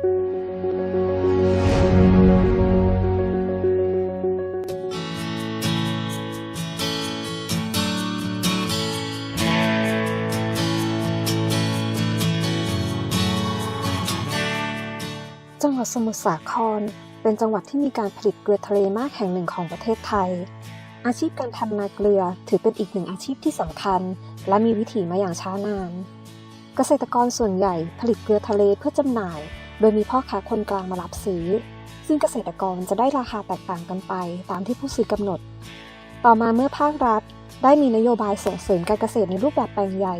จังหวัดสมุทรสาคร เป็นจังหวัดที่มีการผลิตเกลือทะเลมากแห่งหนึ่งของประเทศไทย อาชีพการทำนาเกลือถือเป็นอีกหนึ่งอาชีพที่สำคัญ และมีวิถีมาอย่างช้านาน เกษตรกรส่วนใหญ่ผลิตเกลือทะเลเพื่อจำหน่าย โดยมีพ่อค้าคนกลางมารับซื้อ ซึ่งเกษตรกรจะได้ราคาแตกต่างกันไปตามที่ผู้ซื้อกำหนด ต่อมาเมื่อภาครัฐ ได้มีนโยบายส่งเสริมการเกษตรในรูปแบบแปลงใหญ่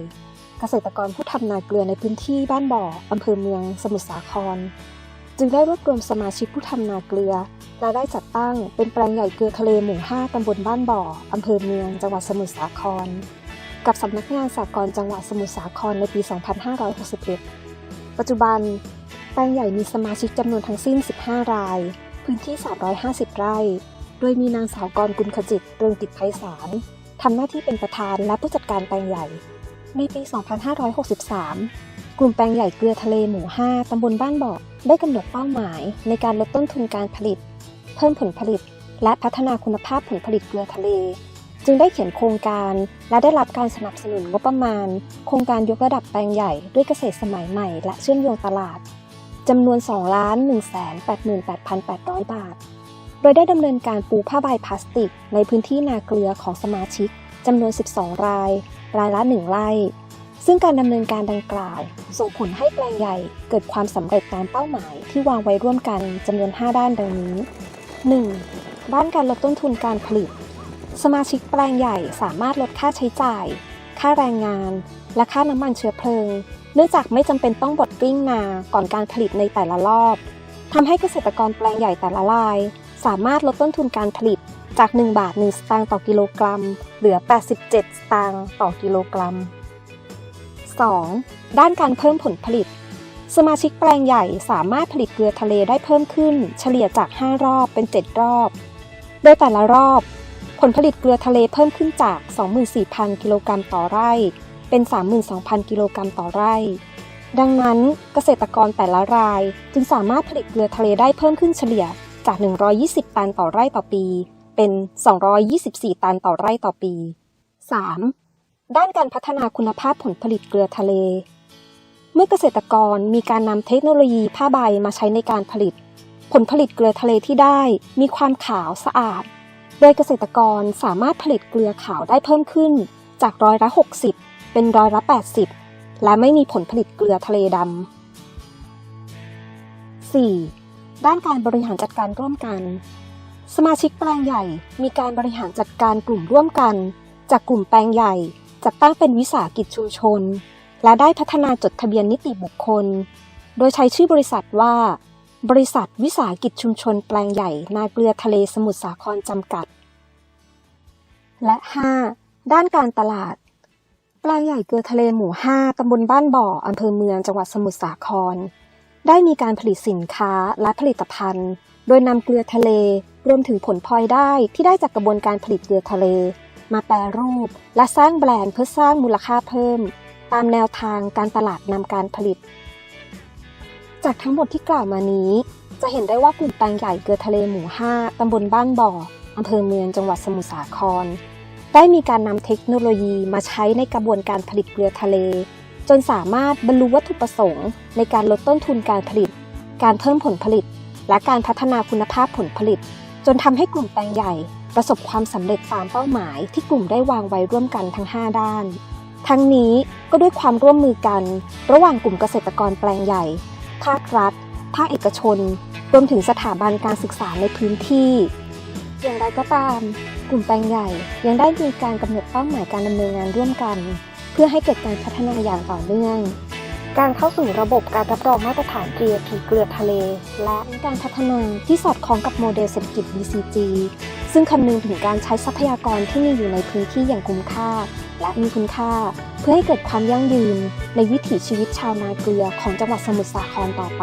เกษตรกรผู้ทำนาเกลือในพื้นที่บ้านบ่ออำเภอเมือง สมุทรสาคร จึงได้รวบรวมสมาชิกผู้ทำนาเกลือ และได้จัดตั้งเป็นแปลงใหญ่เกลือทะเลหมู่ 5ตำบลบ้านบ่ออำเภอเมือง จังหวัดสมุทรสาคร กับสำนักงานสากลจังหวัดสมุทรสาครในปี 2561 ปัจจุบัน แปลงใหญ่มีสมาชิกจำนวนทั้งสิ้น 15 ราย พื้นที่ 350 ไร่ โดยมีนางสาวกรกุลขจิต เรืองกิจไพศาลทำหน้าที่เป็นประธานและผู้จัดการแปลงใหญ่ ในปี 2563 กลุ่มแปลงใหญ่เกลือทะเลหมู่ 5 ตำบลบ้านบ่อได้กำหนดเป้าหมายในการลดต้นทุนการผลิต เพิ่มผลผลิต และพัฒนาคุณภาพผลผลิตเกลือทะเล จึงได้เขียนโครงการและได้รับการสนับสนุนงบประมาณ โครงการยกระดับแปลงใหญ่ด้วยเกษตรสมัยใหม่ และเชื่อมโยงตลาด จำนวน2 1 8 8 8 0 0 บาท โดยได้ดำเนินการปูผ้าใบพลาสติก ในพื้นที่นาเกลือของสมาชิกจำนวน 12 ราย รายละ 1 ไร่ ซึ่งการดำเนินการดังกล่าว ส่งผลให้แปลงใหญ่เกิดความสำเร็จตามเป้าหมายที่วางไว้ร่วมกันจำนวน 5 ด้านดังนี้ 1. ด้านการลดต้นทุนการผลิต สมาชิกแปลงใหญ่สามารถลดค่าใช้จ่าย ค่าแรงงาน และค่าน้ำมันเชื้อเพลิง เนื่องจากไม่จำเป็นต้องบดกลิ้งนาก่อนการผลิตในแต่ละรอบทำให้เกษตรกรแปลงใหญ่แต่ละราย สามารถลดต้นทุนการผลิตจาก 1 บาท 1 สตางค์ต่อกิโลกรัม เหลือ 87 สตางค์ต่อกิโลกรัม 2. ด้านการเพิ่มผลผลิต สมาชิกแปลงใหญ่สามารถผลิตเกลือทะเลได้เพิ่มขึ้น เฉลี่ยจาก 5 รอบเป็น 7 รอบ โดยแต่ละรอบ ผลผลิตเกลือทะเลเพิ่มขึ้นจาก 24,000 กิโลกรัมต่อไร่ เป็น 32,000 กิโลกรัมต่อไร่ ดังนั้นเกษตรกรแต่ละรายจึงสามารถผลิตเกลือทะเลได้เพิ่มขึ้นเฉลี่ยจาก 120 ตันต่อไร่ต่อปี เป็น 224 ตันต่อไร่ต่อปี 3. ด้านการพัฒนาคุณภาพผลผลิตเกลือทะเล เมื่อเกษตรกรมีการนำเทคโนโลยีผ้าใบมาใช้ในการผลิต ผลผลิตเกลือทะเลที่ได้มีความขาวสะอาด โดยเกษตรกรสามารถผลิตเกลือขาวได้เพิ่มขึ้น จากร้อยละ 60 เป็นร้อยละ 80 และไม่มีผลผลิตเกลือทะเลดำ 4. ด้านการบริหารจัดการร่วมกัน สมาชิกแปลงใหญ่มีการบริหารจัดการกลุ่มร่วมกัน จากกลุ่มแปลงใหญ่จัดตั้งเป็นวิสาหกิจชุมชน และได้พัฒนาจดทะเบียนนิติบุคคล โดยใช้ชื่อบริษัทว่า บริษัทวิสาหกิจชุมชนแปลงใหญ่ นาเกลือทะเลสมุทรสาครจำกัด และ 5. ด้านการตลาด แปลงใหญ่เกลือทะเลหมู่ 5 ตำบลบ้านบ่ออำเภอเมืองจังหวัดสมุทรสาคร ได้มีการผลิตสินค้าและผลิตภัณฑ์ โดยนำเกลือทะเลรวมถึงผลพลอยได้ที่ได้จากกระบวนการผลิตเกลือทะเล มาแปรรูป และสร้างแบรนด์เพื่อสร้างมูลค่าเพิ่ม ตามแนวทางการตลาดนำการผลิต จากทั้งหมดที่กล่าวมานี้ จะเห็นได้ว่ากลุ่มแปลงใหญ่เกลือทะเลหมู่ 5 ตำบลบ้านบ่ออำเภอเมืองจังหวัดสมุทรสาคร ได้มีการนำเทคโนโลยีมาใช้ในกระบวนการผลิตเกลือทะเล จนสามารถบรรลุวัตถุประสงค์ ในการลดต้นทุนการผลิต การเพิ่มผลผลิต และการพัฒนาคุณภาพผลผลิต จนทำให้กลุ่มแปลงใหญ่ประสบความสำเร็จตามเป้าหมายที่กลุ่มได้วางไว้ร่วมกันทั้ง 5 ด้าน ทั้งนี้ก็ด้วยความร่วมมือกัน ระหว่างกลุ่มเกษตรกรแปลงใหญ่ ภาครัฐ ภาคเอกชน รวมถึงสถาบันการศึกษาในพื้นที่ อย่างไรก็ตาม กลุ่มแปลงใหญ่ยังได้มีการกำหนดเป้าหมายการดำเนินงานร่วมกัน เพื่อให้เกิดการพัฒนาอย่างต่อเนื่อง การเข้าสู่ระบบการรับรองมาตรฐาน GAP เกลือทะเล และการพัฒนาที่สอดคล้องกับโมเดลเศรษฐกิจ BCG ซึ่งคำนึงถึงการใช้ทรัพยากรที่มีอยู่ในพื้นที่อย่างคุ้มค่า และมีคุณค่า เพื่อให้เกิดความยั่งยืน ในวิถีชีวิตชาวนาเกลือของจังหวัดสมุทรสาครต่อไป